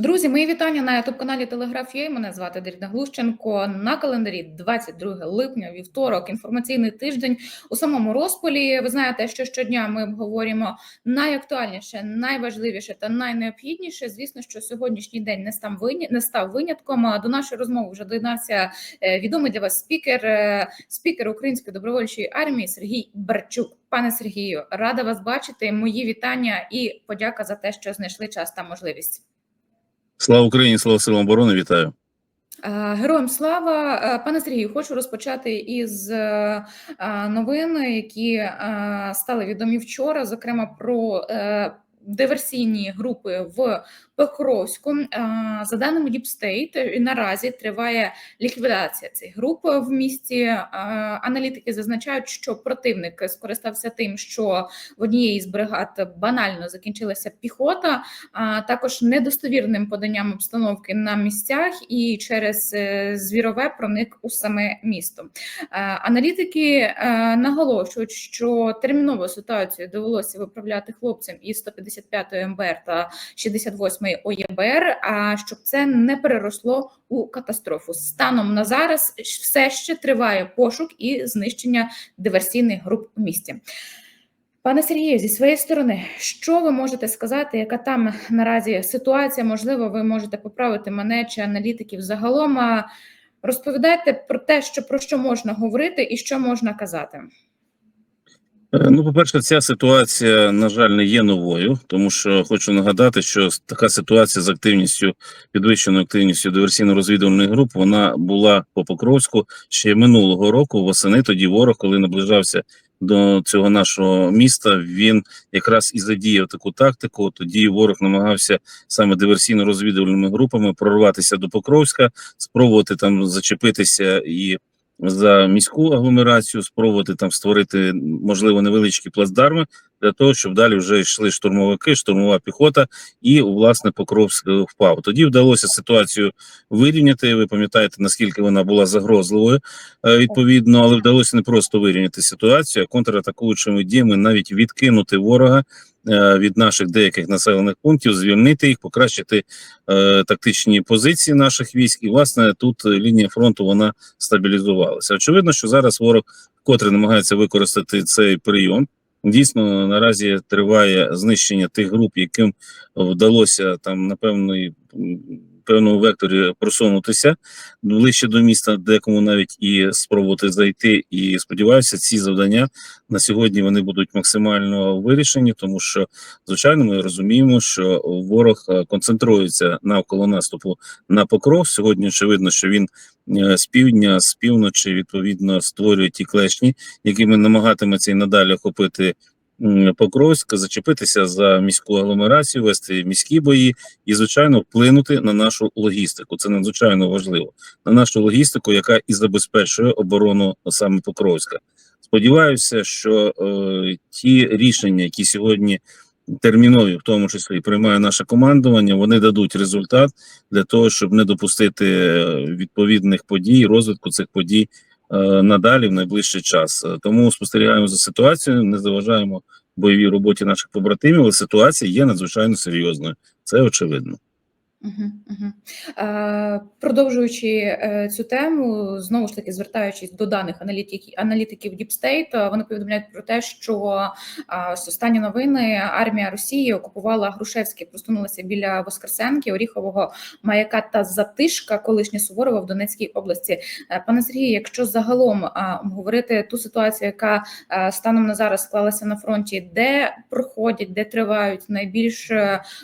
Друзі, мої вітання на youtube каналі Телеграф.ua. Мене звати Даріна Глущенко. На календарі 22 липня, вівторок, інформаційний тиждень у самому розпалі. Ви знаєте, що щодня ми обговорюємо найактуальніше, найважливіше та найнеобхідніше. Звісно, що сьогоднішній день не став виня... не став винятком. До нашої розмови вже доєднався е, відомий для вас спікер, е, спікер Української добровольчої армії Сергій Барчук. Пане Сергію, рада вас бачити. Мої вітання і подяка за те, що знайшли час та можливість. Слава Україні, слава силам оборони, вітаю. Е, Героям слава, Е, пане Сергію, хочу розпочати із е, новин, які стали відомі вчора, зокрема про диверсійні групи в Покровську. Е, За даними і наразі триває ліквідація цих груп в місті. Е, Аналітики зазначають, що противник скористався тим, що в однієї з бригад банально закінчилася піхота, а також недостовірним поданням обстановки на місцях і через е, звірове проник у саме місто. Аналітики наголошують, що термінову ситуацію довелося виправляти хлопцям із 155-ї МБР та 68-ї ОЄБР, а щоб це не переросло у катастрофу. Станом на зараз все ще триває пошук і знищення диверсійних груп у місті. Пане Сергію, зі своєї сторони, що ви можете сказати, яка там наразі ситуація? Можливо, ви можете поправити мене чи аналітиків загалом. А Розповідайте про те, що про що можна говорити і що можна казати. Е, Ну, по-перше, ця ситуація, на жаль, не є новою, тому що хочу нагадати, що така ситуація з активністю, підвищеною активністю диверсійно-розвідувальних груп, вона була по Покровську ще минулого року. Восени тоді ворог, коли наближався до цього нашого міста, він якраз і задіяв таку тактику. Тоді ворог намагався саме диверсійно-розвідувальними групами прорватися до Покровська, спробувати там зачепитися і за міську агломерацію, спробувати там створити можливо невеличкі плацдарми для того, щоб далі вже йшли штурмовики, штурмова піхота, і власне Покровськ е, впав. Тоді вдалося ситуацію вирівняти. Ви пам'ятаєте, наскільки вона була загрозливою е, відповідно, але вдалося не просто вирівняти ситуацію, а контратакуючими діями навіть відкинути ворога. Е, Від наших деяких населених пунктів звільнити їх, покращити е, тактичні позиції наших військ, і власне тут е, лінія фронту вона стабілізувалася. Очевидно, що зараз ворог вкотре намагається використати цей прийом. Дійсно, наразі триває знищення тих груп, яким вдалося там на певної певному векторі просунутися ближче до міста, декому навіть і спробувати зайти. І сподіваюся, ці завдання на сьогодні вони будуть максимально вирішені, тому що звичайно ми розуміємо, що ворог е, концентрується навколо наступу на покров. Сьогодні очевидно, що він е, з півдня, з півночі відповідно створює ті клешні, якими намагатиметься і надалі охопити. Покровськ, зачепитися за міську агломерацію, вести міські бої і, звичайно, вплинути на нашу логістику. Це надзвичайно важливо на нашу логістику, яка і забезпечує оборону саме Покровська. Сподіваюся, що е, ті рішення, які сьогодні термінові, в тому числі приймає наше командування, вони дадуть результат для того, щоб не допустити е, відповідних подій, розвитку цих подій надалі в найближчий час. Е, Тому спостерігаємо за ситуацією, не заважаємо бойовій роботі наших побратимів, але ситуація є надзвичайно серйозною. Це очевидно. Продовжуючи е, цю тему, знову ж таки звертаючись до даних аналітиків, аналітиків Deep State, вони повідомляють про те, що з останні новини армія Росії окупувала Грушевське, просунулася біля Воскресенки, Оріхового маяка та Затишка, колишнє Суворова в Донецькій області. Е, пане Сергію, якщо загалом е, говорити ту ситуацію, яка е, станом на зараз склалася на фронті, де проходять, де тривають найбільш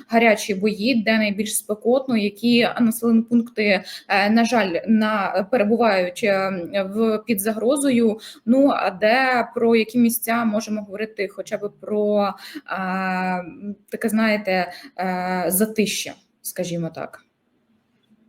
гарячі бої, де найбільш спекотно, які населені пункти, е, на жаль, на перебувають е, в під загрозою. Ну а де про які місця можемо говорити, хоча б про е, таке, знаєте, затища, скажімо так.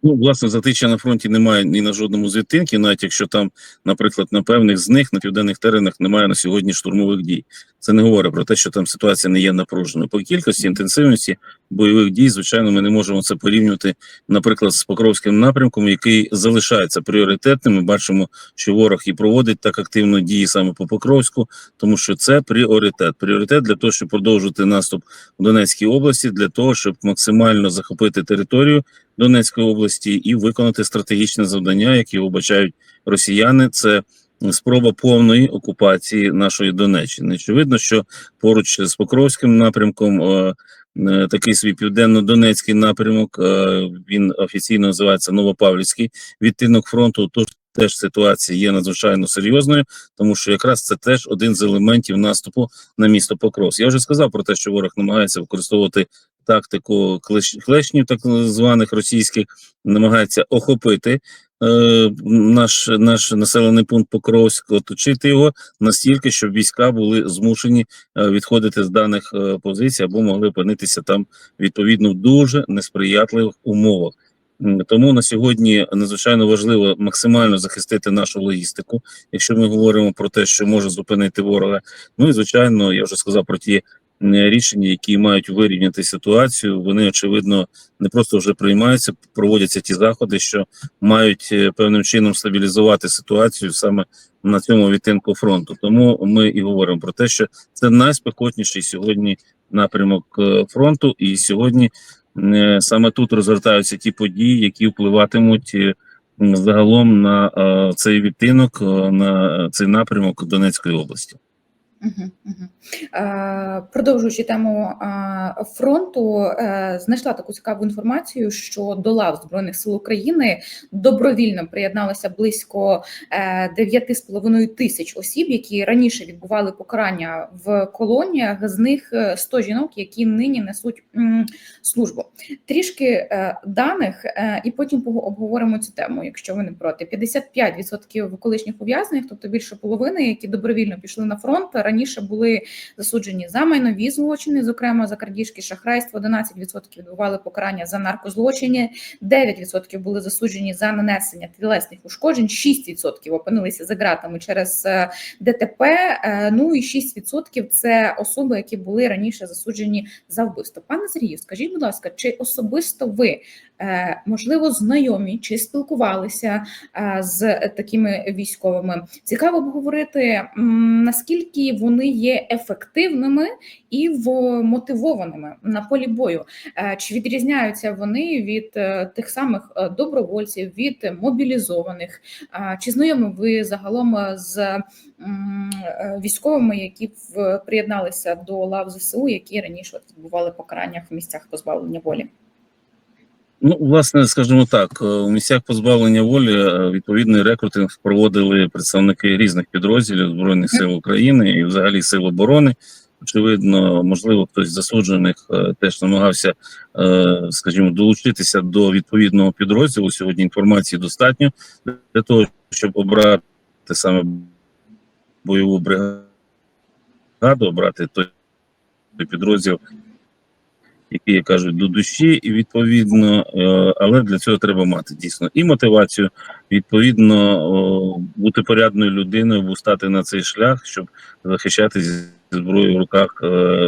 Ну, власне, затича на фронті немає ні на жодному з відтинків, навіть якщо там, наприклад, на певних з них на південних теренах немає на сьогодні штурмових дій. Це не говорить про те, що там ситуація не є напруженою. По кількості інтенсивності бойових дій. Звичайно, ми не можемо це порівнювати, наприклад, з Покровським напрямком, який залишається пріоритетним. Ми бачимо, що ворог і проводить так активно дії саме по Покровську, тому що це пріоритет. Пріоритет для того, щоб продовжити наступ в Донецькій області, для того, щоб максимально захопити територію Донецької області і виконати стратегічне завдання, які вбачають росіяни. Це спроба повної окупації нашої Донеччини. Очевидно, що поруч з Покровським напрямком е, такий свій південно-донецький напрямок. е, Він офіційно називається Новопавлівський відтинок фронту. Тож теж ситуація є надзвичайно серйозною, тому що якраз це теж один з елементів наступу на місто Покровськ. Я вже сказав про те, що ворог намагається використовувати тактику клеш- клешнів, так званих російських, намагається охопити е, наш, наш населений пункт Покровськ, оточити його настільки, щоб війська були змушені е, відходити з даних е, позицій або могли опинитися там відповідно в дуже несприятливих умовах. Тому на сьогодні надзвичайно важливо максимально захистити нашу логістику, якщо ми говоримо про те, що може зупинити ворога. Ну і звичайно, я вже сказав про ті рішення, які мають вирівняти ситуацію. Вони очевидно не просто вже приймаються, проводяться ті заходи, що мають е, певним чином стабілізувати ситуацію саме на цьому відтинку фронту. Тому ми і говоримо про те, що це найспекотніший сьогодні напрямок е, фронту, і сьогодні е, саме тут розгортаються ті події, які впливатимуть е, загалом на е, цей відтинок, е, на цей напрямок Донецької області. Е, Продовжуючи тему е, фронту, е, знайшла таку цікаву інформацію, що до лав Збройних сил України добровільно приєдналося близько е, 9,5 тисяч осіб, які раніше відбували покарання в колоніях. З них е, 100 жінок, які нині несуть службу. Трішки даних, і потім обговоримо цю тему, якщо ви не проти. 55% колишніх ув'язнених, тобто більше половини, які добровільно пішли на фронт, раніше були засуджені за майнові злочини, зокрема за крадіжки, шахрайство. 11% відбували покарання за наркозлочини, 9% були засуджені за нанесення тілесних ушкоджень, 6% опинилися за ґратами через е, ДТП. е, Ну і 6% це особи, які були раніше засуджені за вбивство. Пане Сергію, скажіть, будь ласка, чи особисто ви можливо знайомі чи спілкувалися е, з такими військовими? Цікаво обговорити наскільки вони є ефективними і мотивованими на полі бою. Е, Чи відрізняються вони від е, тих самих е, добровольців, від мобілізованих? Е, Чи знайомі ви загалом е, з е, військовими, які приєдналися до лав ЗСУ, які раніше відбували покарання в місцях позбавлення волі? Ну, власне, скажімо так, е, у місцях позбавлення волі е, відповідний рекрутинг проводили представники різних підрозділів Збройних сил України і взагалі сил оборони. Очевидно, можливо, хтось з засуджених е, теж намагався, скажімо, долучитися до відповідного підрозділу. Сьогодні інформації достатньо для того, щоб обрати саме бойову бригаду, обрати той підрозділ, які як кажуть до душі, і відповідно, е, але для цього треба мати дійсно і мотивацію, відповідно, бути порядною людиною, бо стати на цей шлях, щоб захищати зі зброєю в руках е,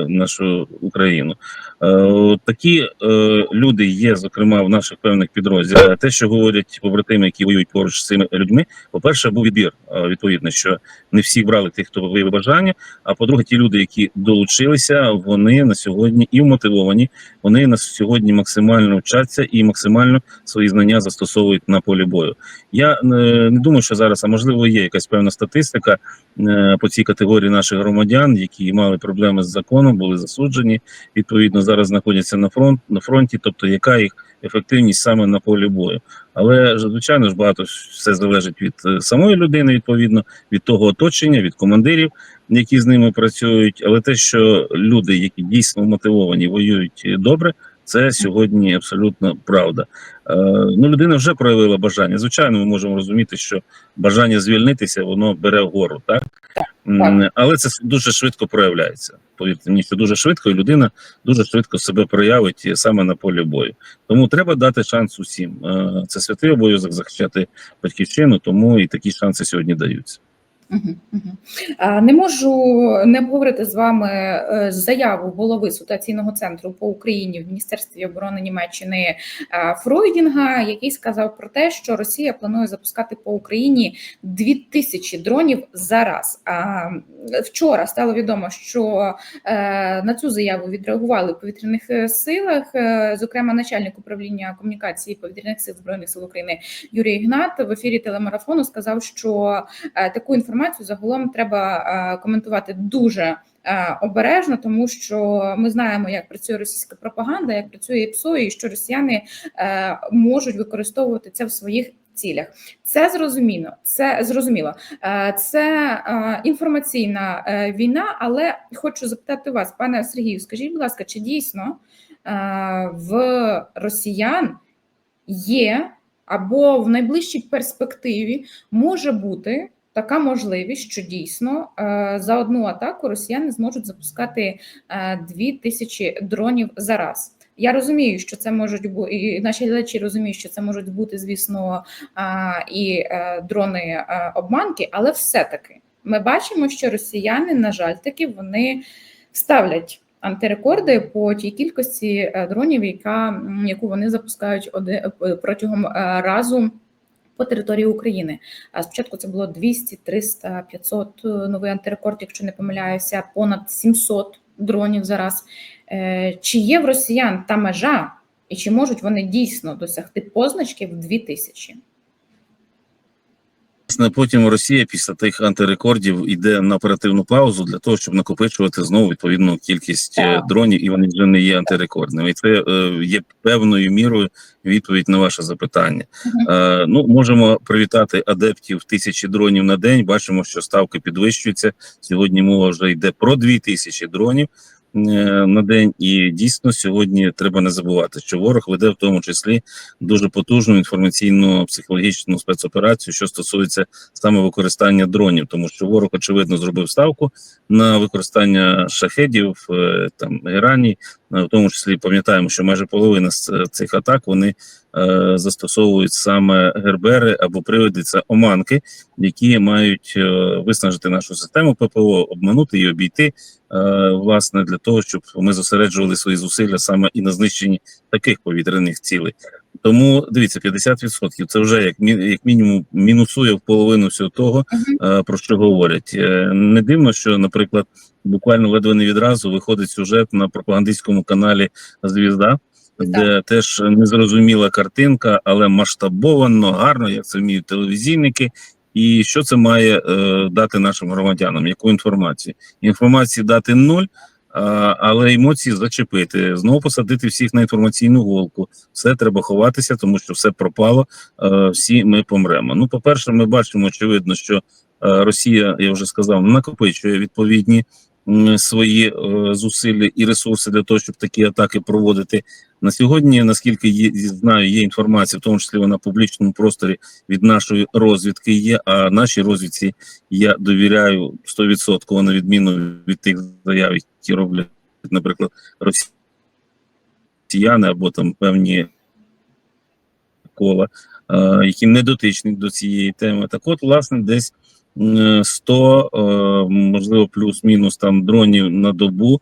нашу Україну. Е, такі е, люди є, зокрема, в наших певних підрозділах. Те, що говорять побратими, які воюють поруч з цими людьми, по-перше, був відбір. Відповідно, що не всі брали тих, хто виявив бажання. А по-друге, ті люди, які долучилися, вони на сьогодні і вмотивовані, вони на сьогодні максимально вчаться і максимально свої знання застосовують на полі бою. Я не думаю, що зараз, а можливо, є якась певна статистика по цій категорії наших громадян, які мали проблеми з законом, були засуджені. Відповідно, зараз знаходяться на фронт на фронті, тобто яка їх ефективність саме на полі бою. Але звичайно ж багато все залежить від е, самої людини, відповідно, від того оточення, від командирів, які з ними працюють. Але те, що люди, які дійсно мотивовані, воюють е, добре, це сьогодні абсолютно правда. Е, ну, людина вже проявила бажання. Звичайно, ми можемо розуміти, що бажання звільнитися воно бере вгору, так? М, Але це дуже швидко проявляється. Повірте мені, що дуже швидко, і людина дуже швидко себе проявить саме на полі бою. Тому треба дати шанс усім. Е, Це святий обов'язок захищати батьківщину, тому і такі шанси сьогодні даються. Не можу не обговорити з вами е, заяву голови ситуаційного центру по Україні в Міністерстві оборони Німеччини е, Фройдінга, який сказав про те, що Росія планує запускати по Україні 2000 дронів за раз. А вчора стало відомо, що е, на цю заяву відреагували в повітряних силах, зокрема, начальник управління комунікації повітряних сил збройних сил України Юрій Ігнат в ефірі телемарафону сказав, що таку інформацію загалом треба е, коментувати дуже е, обережно, тому що ми знаємо, як працює російська пропаганда, як працює ПСО, і що росіяни е, можуть використовувати це в своїх цілях. Це зрозуміло. Це зрозуміло. Це інформаційна війна, але хочу запитати вас, пане Сергію, скажіть, будь ласка, чи дійсно в росіян є або в найближчій перспективі може бути така можливість, що дійсно е, за одну атаку росіяни зможуть запускати е, дві тисячі дронів за раз. Я розумію, що це можуть бути, і наші глядачі розуміють, що це можуть бути, звісно, і е, дрони е, обманки, але все-таки ми бачимо, що росіяни, на жаль, таки вони ставлять антирекорди по тій кількості е, дронів, яка яку вони запускають е, протягом е, разу по території України. А спочатку це було 200, 300, 500 е, новий антирекорд, якщо не помиляюся, понад 700 дронів зараз. Е, Чи є в росіян та межа, і чи можуть вони дійсно досягти позначки в 2000? Власне, Потім Росія після тих антирекордів йде на оперативну паузу для того, щоб накопичувати знову відповідну кількість е, дронів, і вони вже не є антирекордними. І це е, є певною мірою відповідь на ваше запитання. Е, ну можемо привітати адептів тисячі дронів на день. Бачимо, що ставки підвищуються. Сьогодні мова вже йде про дві тисячі дронів. Е, На день. І дійсно сьогодні треба не забувати, що ворог веде в тому числі дуже потужну інформаційну психологічну спецоперацію, що стосується саме використання дронів, тому що ворог очевидно зробив ставку на використання шахедів е, там Ірані, е, в тому числі пам'ятаємо, що майже половина з е, цих атак вони е, застосовують саме гербери або приводи це оманки, які мають е, виснажити нашу систему ППО, обманути і обійти, е, власне, для того, щоб ми зосереджували свої зусилля саме і на знищенні таких повітряних цілей. Тому дивіться, 50% це вже як як мінімум мінусує в половину всього того, Мгм. е, про що говорять. Е, Не дивно, що, наприклад, буквально ледве не відразу виходить сюжет на пропагандистському каналі Звізда, де теж незрозуміла картинка, але масштабовано, гарно, як це вміють телевізійники. І що це має е, дати нашим громадянам? Яку інформацію? Інформації дати нуль, але емоції зачепити, знову посадити всіх на інформаційну голку. Все треба ховатися, тому що все пропало. Всі ми помремо. Ну, по-перше, ми бачимо очевидно, що Росія, я вже сказав, накопичує відповідні свої е, зусилля і ресурси для того, щоб такі атаки проводити. На сьогодні, наскільки є, знаю, є інформація, в тому числі вона в публічному просторі від нашої розвідки є. А нашій розвідці я довіряю 100%, на відміну від тих заяв, які роблять, наприклад, росіяни або там певні кола, е, які не дотичні до цієї теми. Так, от, власне, десь 100, е, можливо, плюс-мінус там дронів на добу,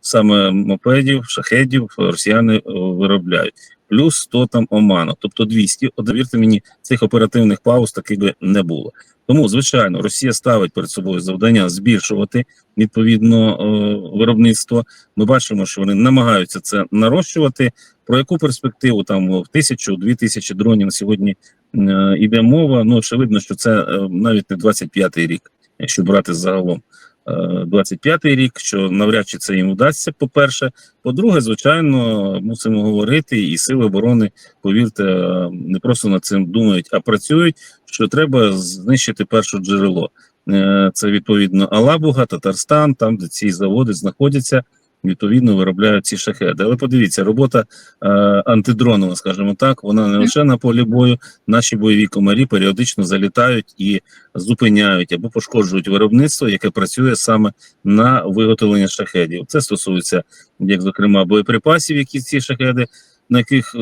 саме мопедів, шахедів росіяни е, виробляють. Плюс 100 там оманок, тобто 200. От вірте мені, цих оперативних пауз таки би не було. Тому, звичайно, Росія ставить перед собою завдання збільшувати відповідно е, виробництво. Ми бачимо, що вони намагаються це нарощувати. Про яку перспективу там в тисячу, дві тисячі дронів на сьогодні е, йде мова? Ну очевидно, що це е, навіть не 25-й рік, якщо брати загалом. Е, 25-й рік, що навряд чи це їм вдасться. По-перше, по-друге, звичайно, мусимо говорити, і сили оборони, повірте, не просто над цим думають, а працюють. Що треба знищити перше джерело. Е, Це відповідно Алабуга, Татарстан, там де ці заводи знаходяться. Відповідно, виробляють ці шахеди. Але подивіться, робота е, антидронова, скажімо так, вона не лише на полі бою. Наші бойові комарі періодично залітають і зупиняють або пошкоджують виробництво, яке працює саме на виготовлення шахедів. Це стосується, як зокрема, боєприпасів, які ці шахеди, на яких е,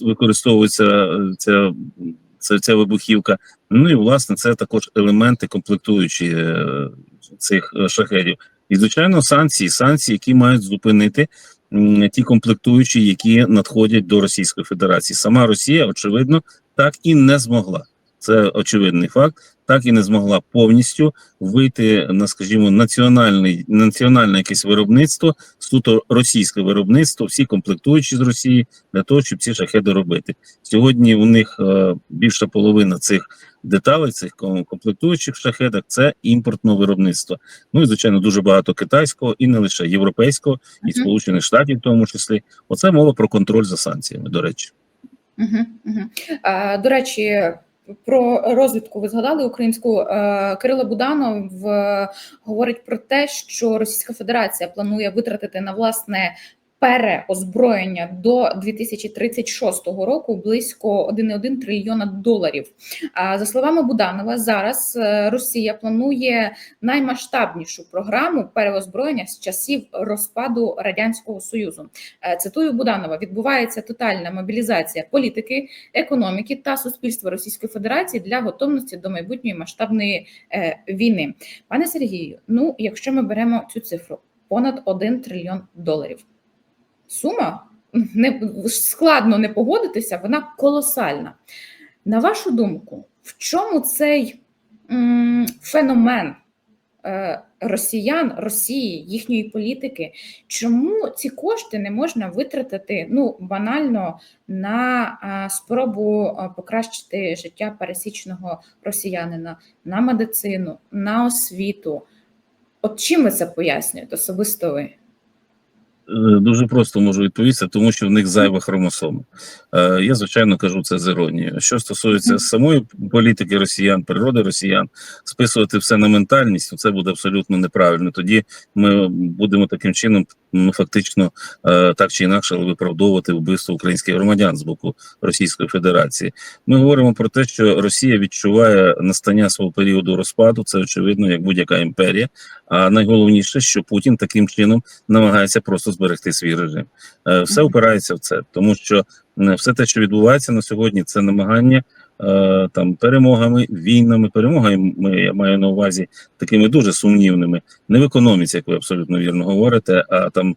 використовується е, ця це ця вибухівка. Ну і власне це також елементи комплектуючі е, цих е, шахедів. І звичайно, санкції, санкції, які мають зупинити ті комплектуючі, які надходять до Російської Федерації. Сама Росія, очевидно, так і не змогла. Це очевидний факт. Так і не змогла повністю вийти на, скажімо, національний національне якесь виробництво, суто російське виробництво, всі комплектуючі з Росії для того, щоб ці шахеди робити. Сьогодні у них е, більша половина цих деталей, цих комплектуючих шахедах це імпортне виробництво. Ну і звичайно, дуже багато китайського і не лише європейського, і Мгм. сполучених штатів, в тому числі. Оце мова про контроль за санкціями. До речі. Угу, угу. А, до речі, про розвідку ви згадали українську. Е, Кирило Буданов говорить про те, що Російська Федерація планує витратити на власне переозброєння до 2036 року близько 1,1 трильйона доларів. За словами Буданова, зараз е, Росія планує наймасштабнішу програму переозброєння з часів розпаду радянського союзу. Е, Цитую Буданова: відбувається тотальна мобілізація політики, економіки та суспільства Російської Федерації для готовності до майбутньої масштабної е, війни. Пане Сергію, ну якщо ми беремо цю цифру, понад 1 трильйон доларів. Сума не складно не погодитися, вона колосальна. На вашу думку, в чому цей м, феномен е, росіян, Росії, їхньої політики? Чому ці кошти не можна витратити ну банально на а, спробу покращити життя пересічного росіянина, на медицину, на освіту? От чим ви це пояснюєте особисто ви? Е, Дуже просто можу відповісти, тому що в них зайва хромосома. Е, Я звичайно кажу це з іронією. Що стосується самої політики росіян, природи росіян, списувати все на ментальність, то це буде абсолютно неправильно. Тоді ми будемо таким чином, ну фактично, е, так чи інакше, виправдовувати вбивство українських громадян з боку Російської Федерації. Ми говоримо про те, що Росія відчуває настання свого періоду розпаду. Це очевидно, як будь-яка імперія. А найголовніше, що Путін таким чином намагається просто зберегти свій режим. Е, Все опирається в це, тому що е, все те, що відбувається на сьогодні, це намагання е, там перемогами, війнами, перемогами я маю на увазі такими дуже сумнівними, не в економіці, як ви абсолютно вірно говорите, а там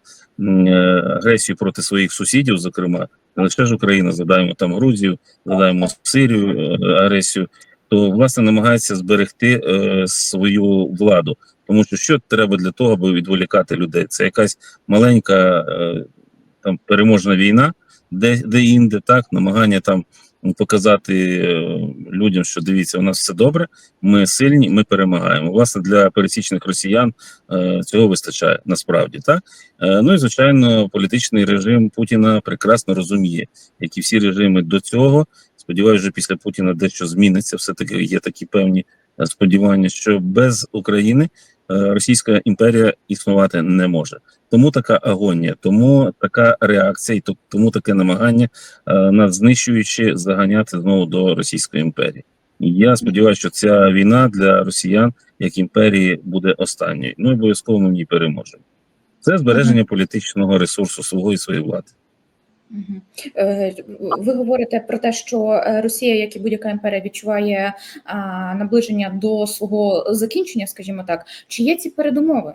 агресію проти своїх сусідів, зокрема, не лише ж Україна, згадаємо там Грузію, згадаємо Сирію, агресію. То власне намагається зберегти е, свою владу, тому що що треба для того, аби відволікати людей? Це якась маленька е, там переможна війна, де, де інде, так, намагання там показати е, людям, що дивіться, у нас все добре, ми сильні, ми перемагаємо. Власне, для пересічних росіян е, цього вистачає насправді. Так? Ну і звичайно, політичний режим Путіна прекрасно розуміє, як і всі режими до цього. Сподіваюся, що після Путіна дещо зміниться. Все таки є такі певні сподівання, що без України Російська імперія існувати не може. Тому така агонія, тому така реакція, і тому таке намагання е, нас знищуючи заганяти знову до Російської імперії. І я сподіваюся, що ця війна для росіян як імперії буде останньою. Ну і обов'язково ми в ній переможемо. Це збереження політичного ресурсу свого і своєї влади. Е, Ви говорите про те, що е, Росія, як і будь-яка імперія, відчуває наближення до свого закінчення, скажімо так. Чи є ці передумови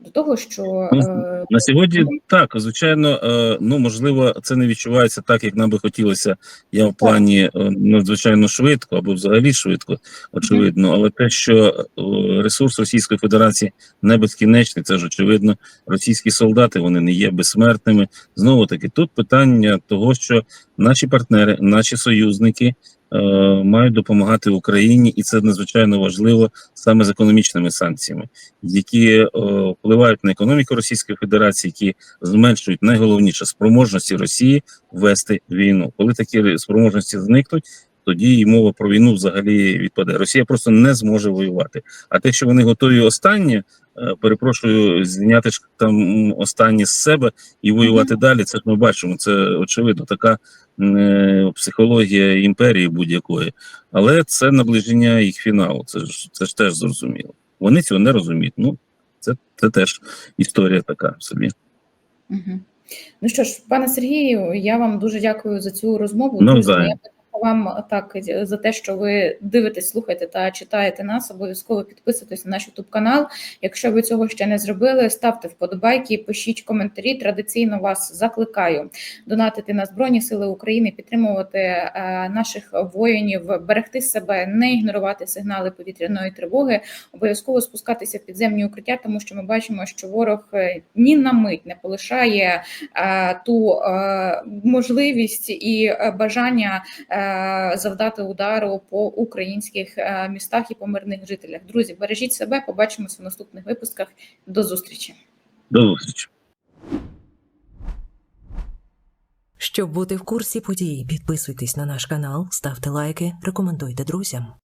до того, що е, На сьогодні так, звичайно, е, ну можливо, це не відчувається так, як нам би хотілося. Я в плані е, надзвичайно швидко або взагалі швидко, очевидно. Але те, що е, ресурс Російської Федерації не безкінечний, це ж очевидно. Російські солдати вони не є безсмертними. Знову таки, тут питання того, що наші партнери, наші союзники. Е, Мають допомагати Україні, і це надзвичайно важливо саме з економічними санкціями які е, впливають на економіку Російської Федерації, які зменшують найголовніше спроможності Росії вести війну. Коли такі спроможності зникнуть, тоді і мова про війну взагалі відпаде. Росія просто не зможе воювати. А те, що вони готові останнє, перепрошую, зняти ж там м, останнє з себе і воювати далі. Це ж ми бачимо. Це очевидно така е, психологія імперії будь-якої, але це наближення їх фіналу. Це ж це ж теж зрозуміло. Вони цього не розуміють. Ну це, це теж історія така собі. Мгм. Ну що ж, пане Сергію, я вам дуже дякую за цю розмову. Навзаєм. Друзі, вам так за те, що ви дивитесь, слухаєте та читаєте нас. Обов'язково підписуйтесь на наш YouTube канал. Якщо ви цього ще не зробили, ставте вподобайки, пишіть коментарі. Традиційно вас закликаю донатити на Збройні Сили України, підтримувати е, наших воїнів, берегти себе, не ігнорувати сигнали повітряної тривоги, обов'язково спускатися в підземні укриття, тому що ми бачимо, що ворог е, ні на мить не полишає е, ту е, можливість і е, бажання е, завдати удару по українських е, містах і по мирних жителях. Друзі, бережіть себе. Побачимося в наступних випусках. До зустрічі. До зустрічі. Щоб бути в курсі подій, підписуйтесь на наш канал, ставте лайки, рекомендуйте друзям.